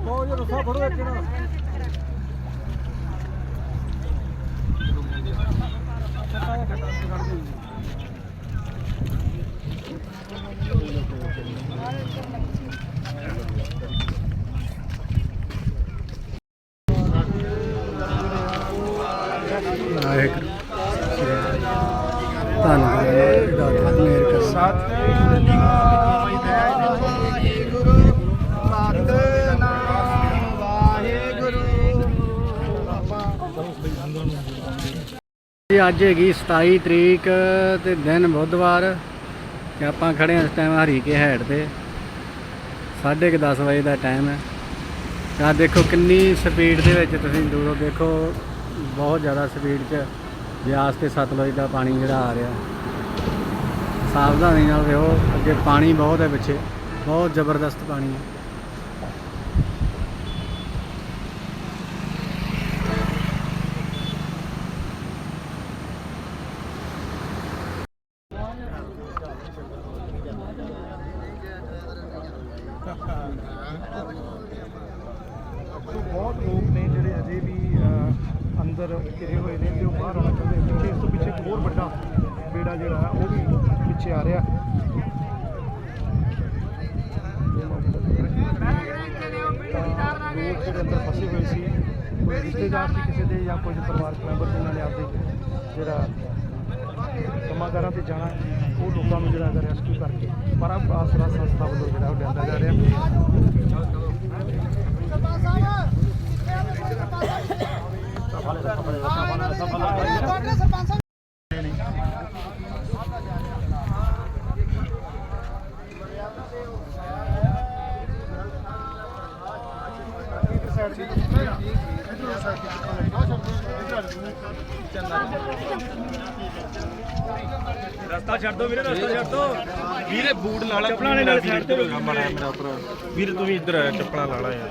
ਬਹੁਤ ਜਿਹਾ ਰਸਾ ਫੜੋ ਇੱਕ ਨਾ ਵਾਹਿਗੁਰੂ। ਧੰਨਵਾਦ, ਦਾਤਾ ਮੇਰ ਕਰ ਵਾਹਿਗੁਰੂ ਸਤਨਾਮ ਵਾਹਿਗੁਰੂ ਜੀ ਅੱਜ ਹੈਗੀ 27 ਤਰੀਕ ਤੇ ਦਿਨ ਬੁੱਧਵਾਰ ਤੇ ਆਪਾਂ ਖੜੇ ਹਾਂ ਇਸ ਟਾਈਮ ਹਰੀਕੇ ਹੈਡ ਤੇ। 10:30 ਵਜੇ ਦਾ ਟਾਈਮ ਹੈ। ਤੇ ਦੇਖੋ ਕਿੰਨੀ ਸਪੀਡ ਦੇ ਵਿੱਚ ਤੁਸੀਂ ਦੂਰੋਂ ਦੇਖੋ। ਬਹੁਤ ਜ਼ਿਆਦਾ ਸਪੀਡ 'ਚ ਬਿਆਸ ਤੇ ਸਤਲੁਜ ਦਾ ਪਾਣੀ ਜਿਹੜਾ ਆ ਰਿਹਾ। ਸਾਵਧਾਨੀ ਨਾਲ ਵੇਖੋ ਅੱਗੇ ਪਾਣੀ ਬਹੁਤ ਹੈ ਪਿੱਛੇ, ਬਹੁਤ ਜ਼ਬਰਦਸਤ ਪਾਣੀ ਹੈ। ਬਹੁਤ ਲੋਕ ਨੇ ਜਿਹੜੇ ਅਜੇ ਵੀ ਅੰਦਰ ਘਿਰੇ ਹੋਏ ਨੇ ਤੇ ਉਹ ਬਾਹਰ ਆਉਣਾ ਚਾਹੁੰਦੇ ਪਿੱਛੇ ਇਸ ਤੋਂ ਪਿੱਛੇ ਇੱਕ ਹੋਰ ਵੱਡਾ ਬੇੜਾ ਜਿਹੜਾ ਹੈ, ਉਹ ਵੀ ਪਿੱਛੇ ਆ ਰਿਹਾ। ਲੋਕ ਜਿਹੜੇ ਅੰਦਰ ਫਸੇ ਹੋਏ ਸੀ, ਕੋਈ ਰਿਸ਼ਤੇਦਾਰ ਸੀ ਕਿਸੇ ਦੇ ਜਾਂ ਕੋਈ ਪਰਿਵਾਰਕ ਮੈਂਬਰ ਜਿਨ੍ਹਾਂ ਨੇ ਆਪਦੇ ਜਿਹੜਾ ਕੰਮਾਂ ਤੇ ਜਾਣਾ, ਉਹ ਲੋਕਾਂ ਨੂੰ ਜਿਹੜਾ ਹੈਗਾ ਰੈਸਕਿਊ ਕਰਕੇ ਪਰਮ ਆਸਰਾ ਸੰਸਥਾ ਵੱਲੋਂ ਜਿਹੜਾ ਉਹ ਲਿਆਂਦਾ ਜਾ ਰਿਹਾ। ਰਸਤਾ ਛੱਡ ਦੋ ਵੀਰੇ ਰਸਤਾ ਛੱਡ ਦੋ। ਵੀਰੇ ਬੂਟ ਲਾ ਲੈ ਚੱਪਲਾਂ ਵਾਲੇ ਨਾਲ ਸਾਈਡ ਤੇ ਵੀਰੇ ਤੁਸੀਂ ਇੱਧਰ ਚੱਪਲਾਂ ਲਾ ਲਾ ਯਾਰ।